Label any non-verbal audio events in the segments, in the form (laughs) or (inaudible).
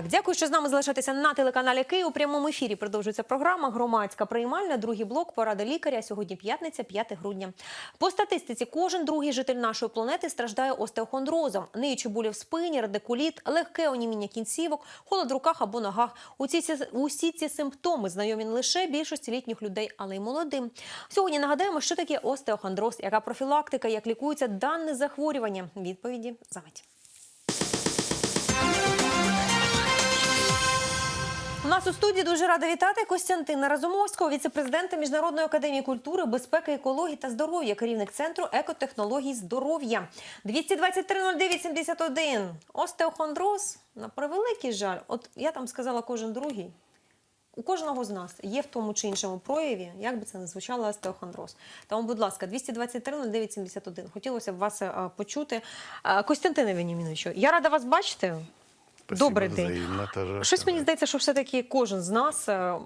Так, дякую, що з нами залишаєтеся на телеканалі Київ. У прямому ефірі продовжується програма Громадська приймальна. Другий блок поради лікаря. Сьогодні п'ятниця, 5 грудня. По статистиці, кожен другий житель нашої планети страждає остеохондрозом, ниючі болі в спині, радикуліт, легке оніміння кінцівок, холод в руках або ногах. Усі ці, усі ці симптоми знайомі не лише більшості літніх людей, але й молодим. Сьогодні нагадаємо, що таке остеохондроз, яка профілактика, як лікується дане захворювання. Відповіді за мить. У нас у студії дуже рада вітати Костянтина Разумовського, віце-президента Міжнародної академії культури, безпеки, екології та здоров'я, керівник центру екотехнологій здоров'я. 223-09-71. Остеохондроз, на превеликий жаль. От я там сказала кожен другий. У кожного з нас є в тому чи іншому прояві, як би це не звучало, остеохондроз. Тому, будь ласка, 223-09-71. Хотілося б вас е, почути. Е, Костянтине Веніміновичу, я рада вас бачити. Спасибо Добрий день. взаимно тоже. Щось мені здається, що все-таки кожен з нас е, м,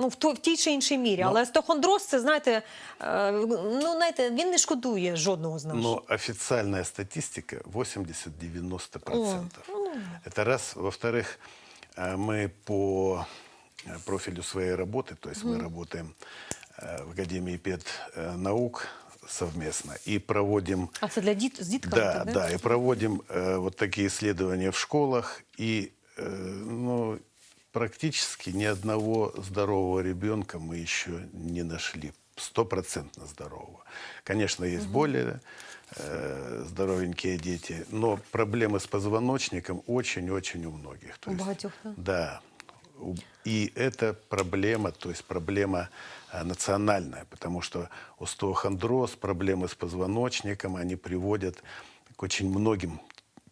ну, в, то- в тій чи іншій мірі. Але остеохондроз, це, знаєте, е, ну, знаєте, він не шкодує жодного з нас. Но официальная статистика 80-90%. ну. Это раз. Во-вторых, э, мы по э, профилю своей работы, то есть мы работаем э, в Академии педнаук совместно и проводим А це для діт з дітками? Да, так, да, и проводим э, вот такие исследования в школах, и э, ну, практически ни одного здорового ребенка мы еще не нашли, стопроцентно здорового. Конечно, есть более э, здоровенькие дети, но проблемы с позвоночником очень-очень у многих. То У есть, багатьох, да? да. И это проблема, то есть проблема э, национальная, потому что остеохондроз, проблемы с позвоночником, они приводят к очень многим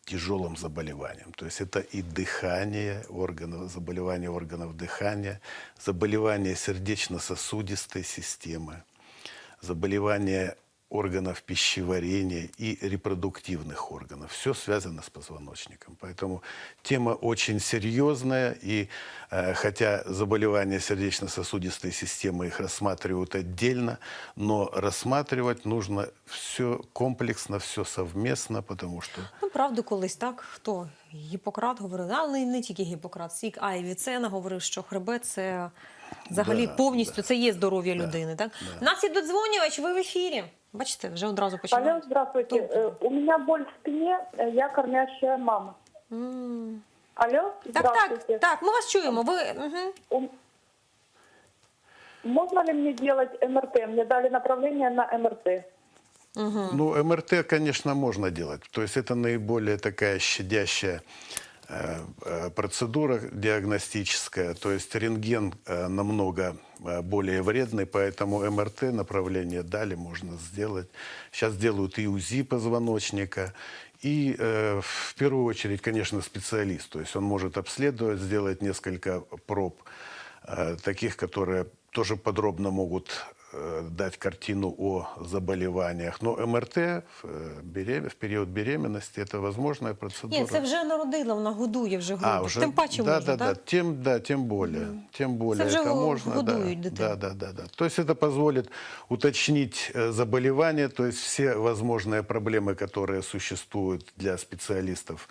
тяжелым заболеваниям. То есть это и дыхание органов, заболевания органов дыхания, заболевания сердечно-сосудистой системы, заболевания органов пищеварения и репродуктивных органов. Все связано с позвоночником. Поэтому тема очень серьезная. И э, хотя заболевания сердечно-сосудистой системы их рассматривают отдельно, но рассматривать нужно все комплексно, все совместно, потому что Ну, правду, колись так. Хто? Гіппократ говорив, але не тільки Гіппократ, Сік Айвіцена говорив, що хребет це взагалі Да, повністю да. це є здоров'я людини. Так? У нас є додзвонювач, ви в ефірі. Бачите, вже одразу Алло, починаємо. здравствуйте. Э, У меня боль в спине, э, я кормящая мама. М. Алло, Так, так, здравствуйте. так, ми вас чуємо. Ви угу. У- Можно ли мне делать МРТ? Мне дали направление на МРТ. Ну, МРТ, конечно, можно делать. То есть это наиболее такая щадящая э, э, процедура диагностическая. То есть рентген э, намного э, более вредный, поэтому МРТ направление дали, можно сделать. Сейчас делают и УЗИ позвоночника. И э, в первую очередь, конечно, специалист. То есть он может обследовать, сделать несколько проб, э, таких, которые тоже подробно могут э, дать картину о заболеваниях. Но МРТ в, э, берем- в период беременности это возможная процедура. Ні, це вже народила, вона годує вже груди. а, уже, Тим паче да, можна, да, так? да, тем, да, тем более, тем более уже это можно, да, дитину. да, да, да, да. То есть это позволит уточнить э, заболевание, то есть все возможные проблемы, которые существуют для специалистов,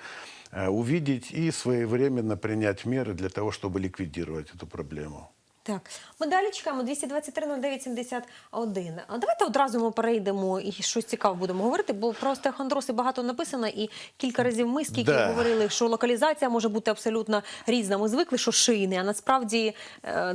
э, увидеть и своевременно принять меры для того, чтобы ликвидировать эту проблему. Так, ми далі чекаємо 223-09-71. А давайте одразу ми перейдемо і щось цікаве будемо говорити, бо про остеохондроз і багато написано, і кілька разів ми скільки Да. говорили, що локалізація може бути абсолютно різна. Ми звикли, що шийний, а насправді е,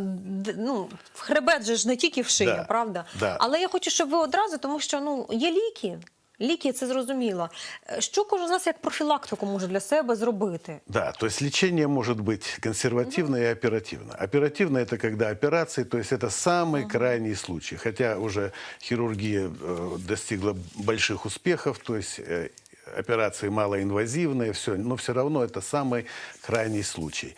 ну, хребет же ж не тільки в шиї, Да. правда? Да. Але я хочу, щоб ви одразу, тому що ну, є ліки. Ліки це зрозуміло. Е, Що кожен з нас як профілактику може для себе зробити? Да, то есть лечение может быть консервативно и оперативно. Оперативно это когда операции, то есть это самый крайний случай. Хотя уже хирургия э, достигла больших успехов, то есть э, операции малоинвазивные, все, но все равно это самый крайний случай.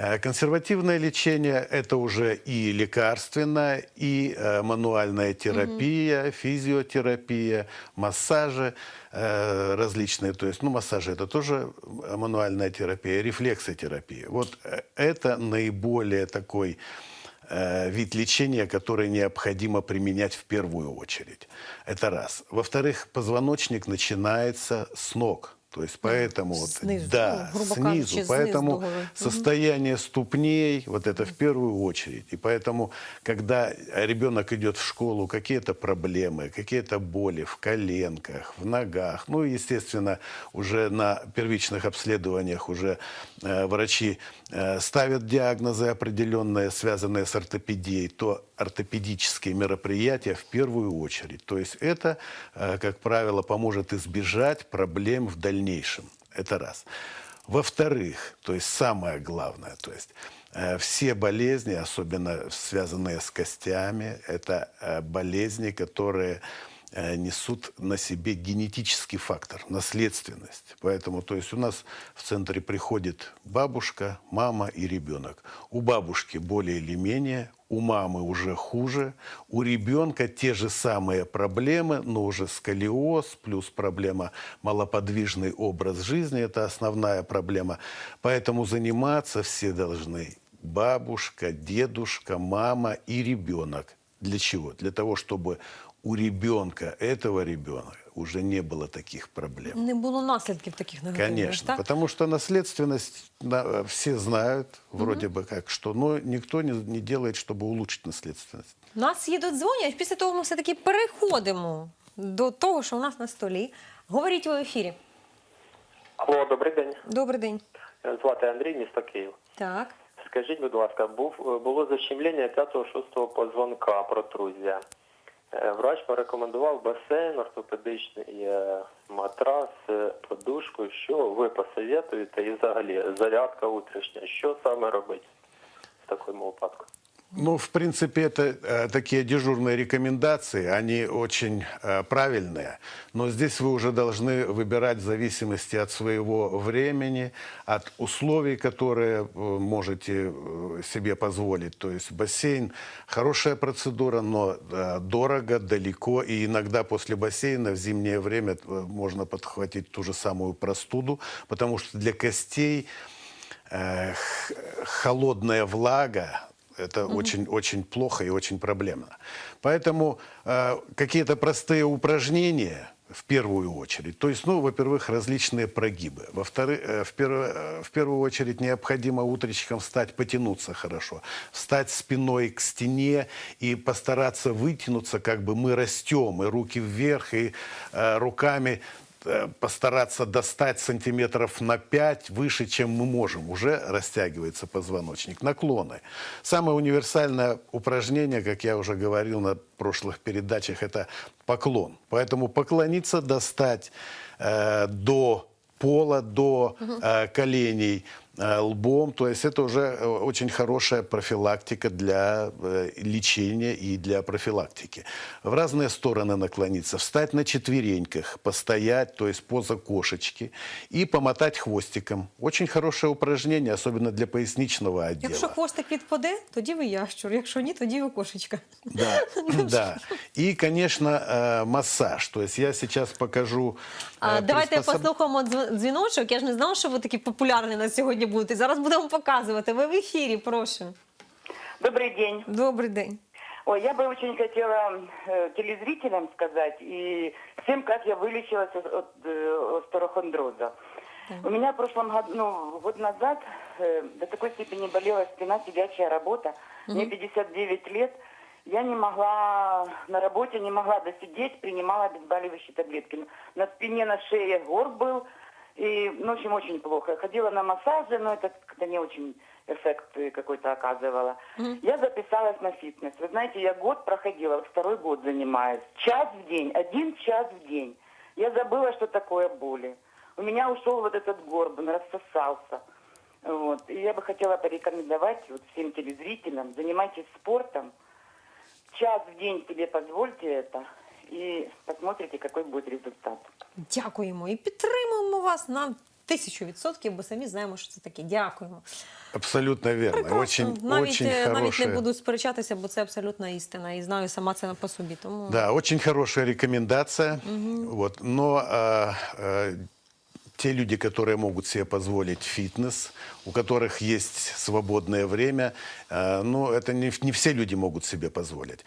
Э, Консервативное лечение – это уже и лекарственная, и э, мануальная терапия, физиотерапия, массажи э, различные. То есть, ну, массажи – это тоже мануальная терапия, рефлексотерапия. Вот это наиболее такой вид лечения, который необходимо применять в первую очередь. Это раз. Во-вторых, позвоночник начинается с ног. То есть поэтому вот, Снизу, да, ну, грубо снизу, кажучи, поэтому снизу головы. состояние ступней вот это в первую очередь. И поэтому, когда ребенок идет в школу, какие-то проблемы, какие-то боли в коленках, в ногах, ну, естественно, уже на первичных обследованиях уже э, врачи э, ставят диагнозы определенные, связанные с ортопедией, то ортопедические мероприятия в первую очередь. То есть это, э, как правило, поможет избежать проблем в дальнейшем. Это раз. Во-вторых, то есть самое главное, то есть э, все болезни, особенно связанные с костями, это э, болезни, которые несут на себе генетический фактор, наследственность. Поэтому, то есть у нас в центре приходит бабушка, мама и ребенок. У бабушки более или менее, у мамы уже хуже, у ребенка те же самые проблемы, но уже сколиоз, плюс проблема малоподвижный образ жизни, это основная проблема. Поэтому заниматься все должны бабушка, дедушка, мама и ребенок. Для чего? Для того, чтобы у ребенка, этого ребенка, уже не было таких проблем. Не було наслідків таких негативних, Конечно, так? потому что наследственность на- все знают, вроде бы как, что, но никто не, не делает, чтобы улучшить наследственность. Нас їдуть дзвонять, після того ми все-таки переходимо до того, що у нас на столі. Говоріть у ефірі. Алло, добрий день. Добрий день. Мене Звати Андрій, місто Київ. Так. Скажіть, будь ласка, був було защемлення 5-6 позвонка протрузія. Е, Врач порекомендував басейн, ортопедичний е, матрас, е, подушку. Що ви посоветуєте і взагалі зарядка утрішня? Що саме робити в такому випадку? Ну, в принципе, это э, такие дежурные рекомендации, они очень э, правильные, но здесь вы уже должны выбирать в зависимости от своего времени, от условий, которые э, можете себе позволить. То есть бассейн – хорошая процедура, но э, дорого, далеко, и иногда после бассейна в зимнее время э, можно подхватить ту же самую простуду, потому что для костей э, холодная влага, это очень, очень плохо и очень проблемно. Поэтому э, какие-то простые упражнения в первую очередь. То есть, ну, во-первых, различные прогибы. Во-вторых, э, в, перв- э, в первую очередь необходимо утречком встать, потянуться хорошо. Встать спиной к стене и постараться вытянуться, как бы мы растем, и руки вверх, и э, руками постараться достать сантиметров на 5 выше, чем мы можем. Уже растягивается позвоночник. Наклоны. Самое универсальное упражнение, как я уже говорил на прошлых передачах, это поклон. Поэтому поклониться, достать э, до пола, до э, коленей э, лбом. То есть это уже э, очень хорошая профилактика для э, лечения и для профилактики. В разные стороны наклониться, встать на четвереньках, постоять, то есть поза кошечки, и помотать хвостиком. Очень хорошее упражнение, особенно для поясничного отдела. Якщо хвостик відпаде, тоді ви ящур. Якщо ні, тоді ви кошечка. Да, (laughs) да. И, конечно, э, массаж. То есть я сейчас покажу... А, э, давайте приспособ- послухаємо дзвон- дзвіночок. Я ж не знала, що ви такі популярні на сьогодні будете. Зараз будемо показувати. Ви в ефірі, прошу. Добрый день. Добрий день. Ой, я бы очень хотела э, телезрителям сказать и всем, как я вылечилась от, от, э, остеохондроза. У меня в прошлом году, ну, год назад э, до такой степени болела спина, сидячая работа. Мне 59 лет. Я не могла на работе, не могла досидеть, принимала обезболивающие таблетки. На спине, на шее горб был. И, ну, в общем, очень плохо. Ходила на массажи, но это как-то не очень эффект какой-то оказывала. Я записалась на фитнес. Вы знаете, я год проходила, вот второй год занимаюсь. Час в день, один час в день. Я забыла, что такое боли. У меня ушел вот этот горб, он рассосался. Вот. И я бы хотела порекомендовать вот всем телезрителям, занимайтесь спортом. Час в день себе позвольте это, и посмотрите, какой будет результат. Дякуємо і підтримуємо вас на тисячу відсотків, бо самі знаємо, що це таке. Дякуємо. Абсолютно верно. Прекрасно. Очень, навіть, очень е, навіть хорошее. не буду сперечатися, бо це абсолютна істина. І знаю сама це по собі. Тому Да, очень хорошая рекомендация. Вот, но а, а, те люди, которые могут себе позволить фитнес, у которых есть свободное время, а, ну, это не, не все люди могут себе позволить.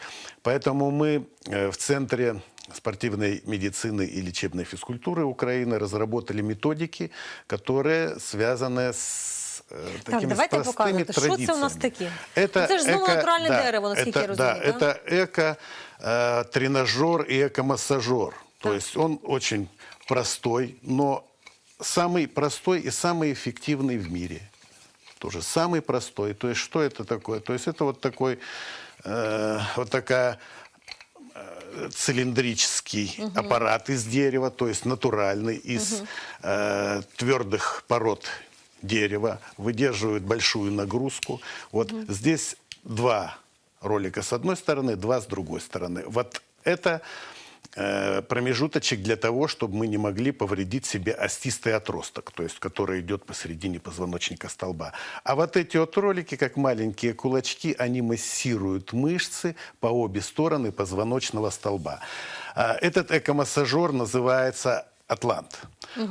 Поэтому мы э, в центре спортивной медицины и лечебной физкультуры Украины разработали методики, которые связаны с э, такими давайте простыми показуйте, що це у нас таке? Это Це ж знову эко- натуральне да, дерево, наскільки я это, да, розумію, да? это эко э, тренажер и эко-массажер. То есть он очень простой, но самый простой и самый эффективный в мире. Тоже самый простой. То есть что это такое? То есть это вот такой, э, вот такая э, цилиндрический аппарат из дерева, то есть натуральный, из э, твердых пород дерева, выдерживает большую нагрузку. Вот здесь два ролика с одной стороны, два с другой стороны. Вот это промежуточек для того, чтобы мы не могли повредить себе остистый отросток, то есть который идет посередине позвоночника столба. А вот эти вот ролики, как маленькие кулачки, они массируют мышцы по обе стороны позвоночного столба. А, Этот экомассажер называется Атлант.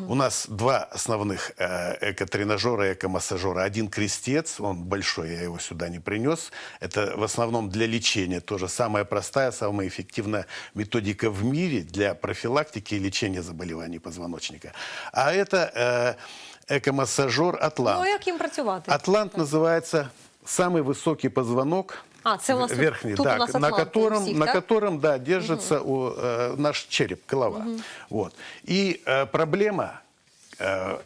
У нас два основных э, эко-тренажера, эко-массажера. Один крестец, он большой, я его сюда не принес. Это в основном для лечения. Тоже самая простая, самая эффективная методика в мире для профилактики и лечения заболеваний позвоночника. А это э, эко-массажер Атлант. Ну, а як їм працювати? Атлант называется самый высокий позвонок. А, це у нас тут- верхний, тут да, у нас на котором, всех, на котором, да, держится у, э, наш череп, голова. Вот. И э, проблема, э,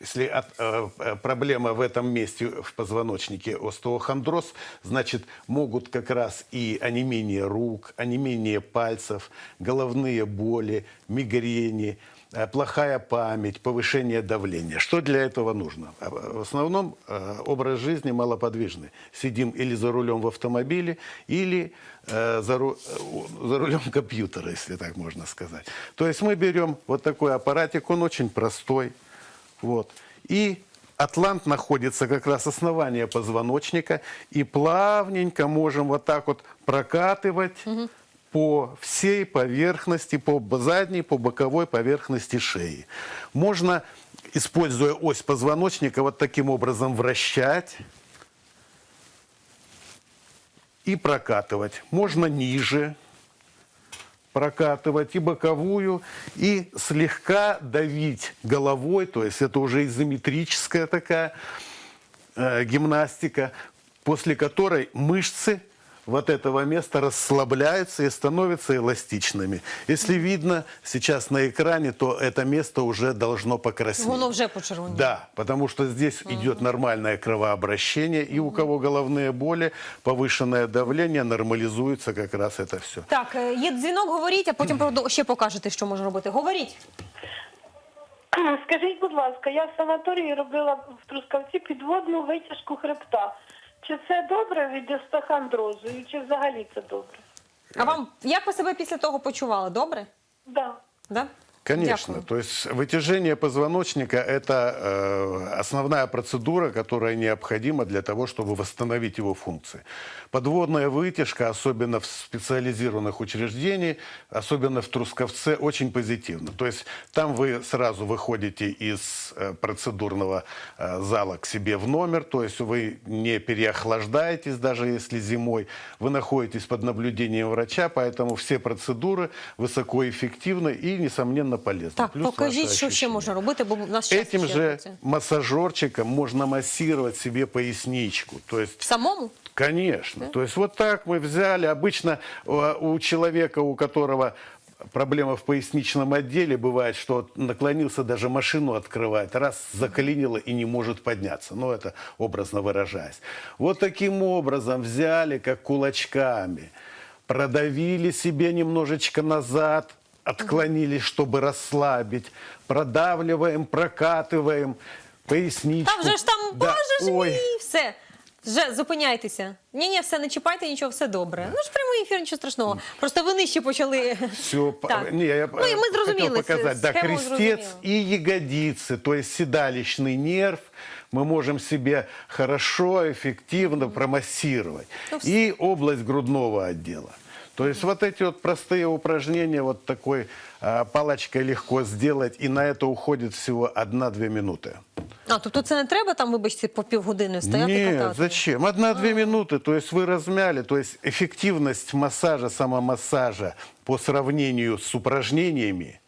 если от- э, э, проблема в этом месте в позвоночнике остеохондроз, значит, могут как раз и онемение рук, онемение пальцев, головные боли, мигрени, плохая память, повышение давления. Что для этого нужно? А, В основном э, образ жизни малоподвижный. Сидим или за рулем в автомобиле, или э, за, ру- э, за рулем (laughs) компьютера, если так можно сказать. То есть мы берем вот такой аппаратик, он очень простой. Вот. И атлант находится как раз основание позвоночника, и плавненько можем вот так вот прокатывать по всей поверхности, по задней, по боковой поверхности шеи. Можно, используя ось позвоночника, вот таким образом вращать и прокатывать. Можно ниже, прокатывать и боковую, и слегка давить головой, то есть это уже изометрическая такая э, гимнастика, после которой мышцы вот этого места расслабляются и становятся эластичными. Если видно сейчас на экране, то это место уже должно покраснеть. Воно вже почервоніло. Да, потому что здесь идет нормальное кровообращение, и у кого головные боли, повышенное давление, нормализуется как раз это все. Так, е, є дзвінок, говоріть, а потім продов- ще покажете, що можна робити. Говоріть. Скажіть, будь ласка, я в санаторії робила в Трускавці підводну витяжку хребта. Чи це добре від остеохондрозу і чи взагалі це добре? А вам як ви себе після того почували? Добре? Да. Да? Конечно. Дякую. То есть вытяжение позвоночника – это э, основная процедура, которая необходима для того, чтобы восстановить его функции. Подводная вытяжка, особенно в специализированных учреждениях, особенно в Трусковце, очень позитивно. То есть там вы сразу выходите из э, процедурного э, зала к себе в номер, то есть вы не переохлаждаетесь, даже если зимой. Вы находитесь под наблюдением врача, поэтому все процедуры высокоэффективны и, несомненно, полезны. Так, Плюс покажіть, що ще можна робити, бо в нас час Этим же массажерчиком можно массировать себе поясничку. То есть Самому? Конечно. То есть вот так мы взяли. Обычно э, у человека, у которого проблема в поясничном отделе бывает, что наклонился даже машину открывать, раз заклинило и не может подняться. Ну, это образно выражаясь. Вот таким образом взяли, как кулачками, продавили себе немножечко назад, отклонились, чтобы расслабить, продавливаем, прокатываем поясничку. Там же ж там, Да. боже ж Ой. мій, все. Вже зупиняйтеся. Ні, ні, все, не чіпайте нічого, все добре. Ну ж прямий ефір, нічого страшного. Просто ви нижче почали. Все, (laughs) Так. не, я Ну, и мы хотел зрозуміли, показать. Да, схему крестец зрозуміли. и ягодицы, то есть седалищный нерв мы можем себе хорошо, эффективно промассировать. Ну, вс- И область грудного отдела. То есть вот эти вот простые упражнения вот такой а, палочкой легко сделать, и на это уходит всего 1-2 минуты. А, тобто це не треба там, вибачте, по півгодини стояти Нет, катати? зачем? Одна-две минуты, то есть вы размяли, то есть эффективность массажа, самомассажа по сравнению с упражнениями э,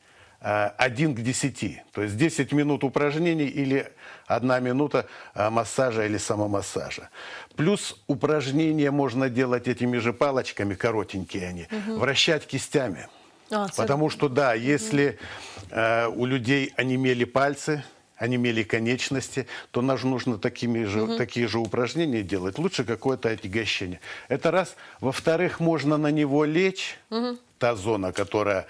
1 к 10. То есть 10 минут упражнений или 1 минута э, массажа или самомассажа. Плюс упражнения можно делать этими же палочками, коротенькие они, вращать кистями. А, Потому что, да, если э, у людей онемели пальцы, онемели конечности, то нам же нужно такими же, такие же упражнения делать. Лучше какое-то отягощение. Это раз. Во-вторых, можно на него лечь, та зона, которая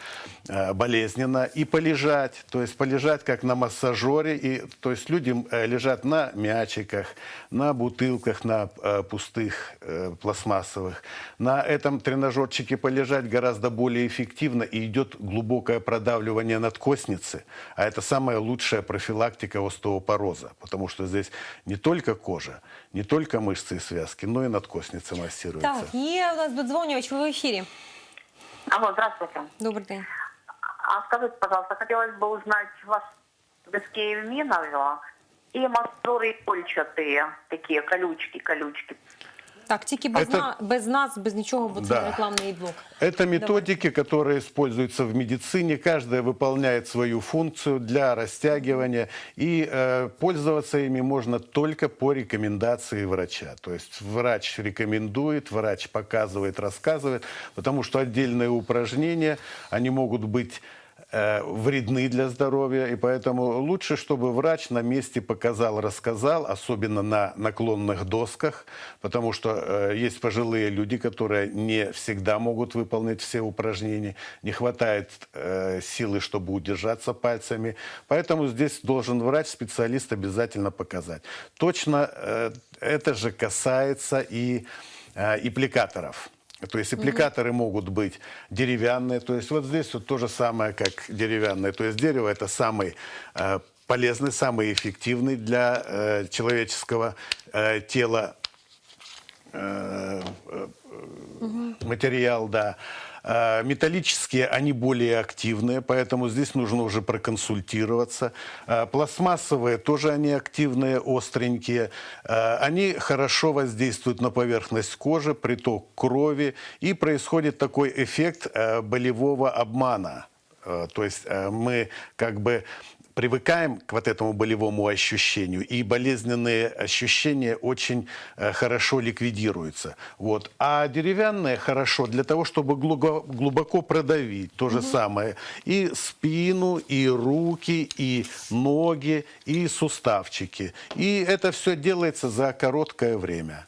э, болезненна, и полежать. То есть полежать как на массажере. И, то есть люди э, лежат на мячиках, на бутылках, на э, пустых э, пластмассовых. На этом тренажерчике полежать гораздо более эффективно и идет глубокое продавливание надкостницы. А это самая лучшая профилактика остеопороза, потому что здесь не только кожа, не только мышцы и связки, но и надкостница массируется. Так, є у нас додзвонювач, ви в ефірі. Алло, здравствуйте. Добрий день. А скажите, пожалуйста, хотелось бы узнать вас без Киевминова и массоры кольчатые, такие колючки, колючки. Так, тільки без, Це- на, без нас, без нічого, бо це Да. не рекламний блок. Это методики, которые используются в медицине. Каждая выполняет свою функцию для растягивания. И э, пользоваться ими можно только по рекомендации врача. То есть врач рекомендует, врач показывает, рассказывает. Потому что отдельные упражнения, они могут быть вредны для здоровья, и поэтому лучше, чтобы врач на месте показал, рассказал, особенно на наклонных досках, потому что э, есть пожилые люди, которые не всегда могут выполнить все упражнения, не хватает э, силы, чтобы удержаться пальцами, поэтому здесь должен врач, специалист обязательно показать. Точно э, это же касается и э, аппликаторов. То есть аппликаторы могут быть деревянные. То есть вот здесь вот то же самое, как деревянное. То есть дерево это самый э, полезный, самый эффективный для э, человеческого э, тела э, э, материал, да. Э, Металлические, они более активные, поэтому здесь нужно уже проконсультироваться. Э, Пластмассовые тоже они активные, остренькие. Э, Они хорошо воздействуют на поверхность кожи, приток крови, и происходит такой эффект болевого обмана. То есть мы как бы привыкаем к вот этому болевому ощущению, и болезненные ощущения очень э, хорошо ликвидируются. Вот. А деревянные хорошо для того, чтобы глубоко, продавить. То же самое. И спину, и руки, и ноги, и суставчики. И это все делается за короткое время.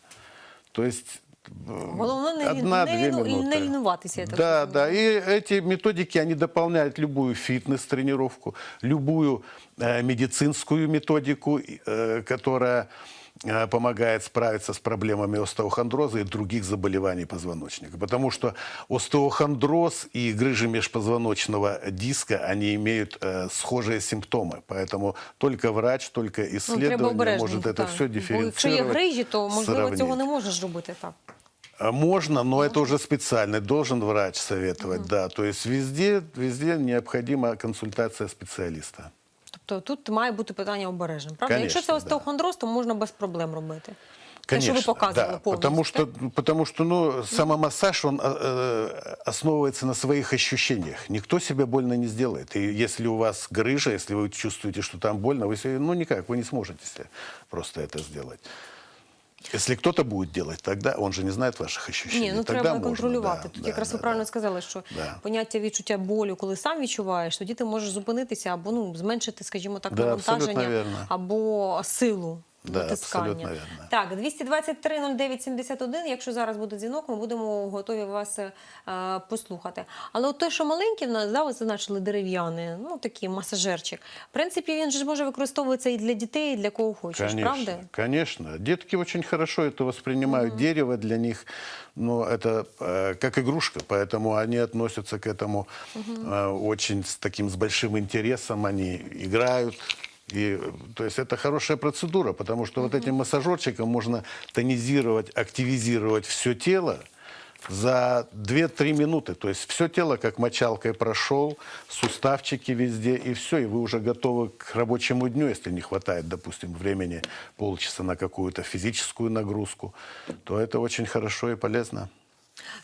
То есть Головне не, лі- одна-две не, ліну- минуты. не лінуватися. Я так Да, розумію. да. И эти методики, они дополняют любую фитнес-тренировку, любую э, медицинскую методику, э, которая э, помогает справиться с проблемами остеохондроза и других заболеваний позвоночника. Потому что остеохондроз и грыжи межпозвоночного диска, они имеют э, схожие симптомы. Поэтому только врач, только Ну, исследование обережно. может это так. все Бо якщо є дифференцировать. грижі, то можливо сравнить. цього не можеш робити так. Можно, но это уже специально, должен врач советовать, да. То есть везде, везде необходима консультация специалиста. Тобто тут має бути питання обережним. Правда? Конечно, Якщо це да. остеохондроз, то можна без проблем робити. Те, Конечно, що ви показували да, повністю. потому что, так? потому что ну, самомассаж, он э, э, основывается на своих ощущениях. Никто себе больно не сделает. И если у вас грыжа, если вы чувствуете, что там больно, вы себе, ну никак, вы не сможете себе просто это сделать. Если кто-то будет делать, тогда он же не знает ваших ощущений. Ні, ну тогда треба контролювати. да, Тут да, якраз да, ви правильно да. сказали, що Да. поняття відчуття болю, коли сам відчуваєш, тоді ти можеш зупинитися або ну зменшити, скажімо так, навантаження да, або силу Да, натискання. абсолютно вірно. Так, 223 09 71, Якщо зараз буде дзвінок, ми будемо готові вас е, послухати. Але от той, що маленький, в нас да, ви зазначили дерев'яний, ну такий масажерчик. В принципі, він же ж може використовуватися і для дітей, і для кого хочеш, Конечно, правда? конечно. Детки очень хорошо это воспринимают. Дерево для них, ну, это э, как игрушка, поэтому они относятся к этому э, очень с таким с большим интересом. Они играют. И, то есть это хорошая процедура, потому что вот этим массажерчиком можно тонизировать, активизировать все тело, за 2-3 минуты. То есть все тело как мочалкой прошел, суставчики везде, и все, и вы уже готовы к рабочему дню, если не хватает, допустим, времени полчаса на какую-то физическую нагрузку, то это очень хорошо и полезно.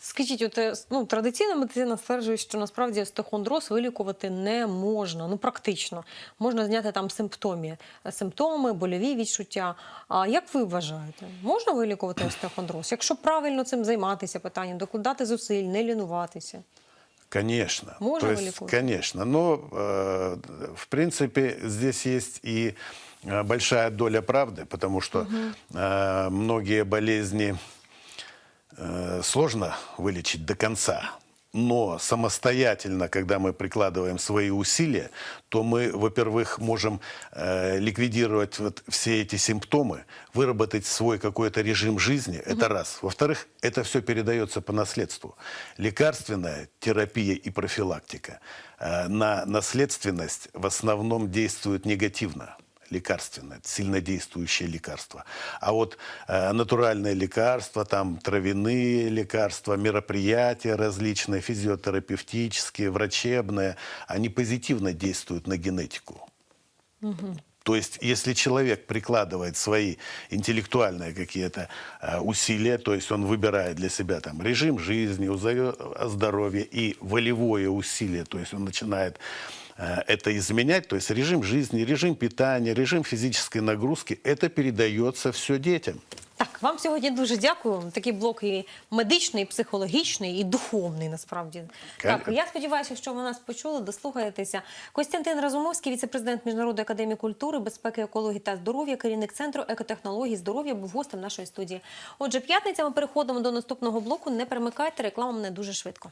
Скажіть, от е, ну, традиційна медицина стверджує, що насправді остеохондроз вилікувати не можна. Ну практично можна зняти там симптомі, симптоми, больові відчуття. А як ви вважаєте, можна вилікувати остеохондроз? Якщо правильно цим займатися питанням, докладати зусиль, не лінуватися? Конечно. Можно То есть, вылечивать? Конечно. Но, э, в принципе, здесь есть и э, большая доля правды, потому что э, многие болезни э, сложно вылечить до конца. Но самостоятельно, когда мы прикладываем свои усилия, то мы, во-первых, можем э, ликвидировать вот все эти симптомы, выработать свой какой-то режим жизни. Это раз. Во-вторых, это все передается по наследству. Лекарственная терапия и профилактика э, на наследственность в основном действуют негативно лекарственное, сильнодействующее лекарство. А вот э, натуральные лекарства, там травяные лекарства, мероприятия различные, физиотерапевтические, врачебные, они позитивно действуют на генетику. То есть, если человек прикладывает свои интеллектуальные какие-то э, усилия, то есть он выбирает для себя там режим жизни, здоровье и волевое усилие, то есть он начинает это изменять, то есть режим жизни, режим питания, режим физической нагрузки, это передается все детям. Так, вам сьогодні дуже дякую. Такий блок і медичний, і психологічний, і духовний насправді. Так, я сподіваюся, що ви нас почули, дослухаєтеся. Костянтин Разумовський, віце-президент Міжнародної академії культури, безпеки, екології та здоров'я, керівник центру екотехнологій здоров'я, був гостем нашої студії. Отже, п'ятниця ми переходимо до наступного блоку. Не перемикайте, реклама не дуже швидко.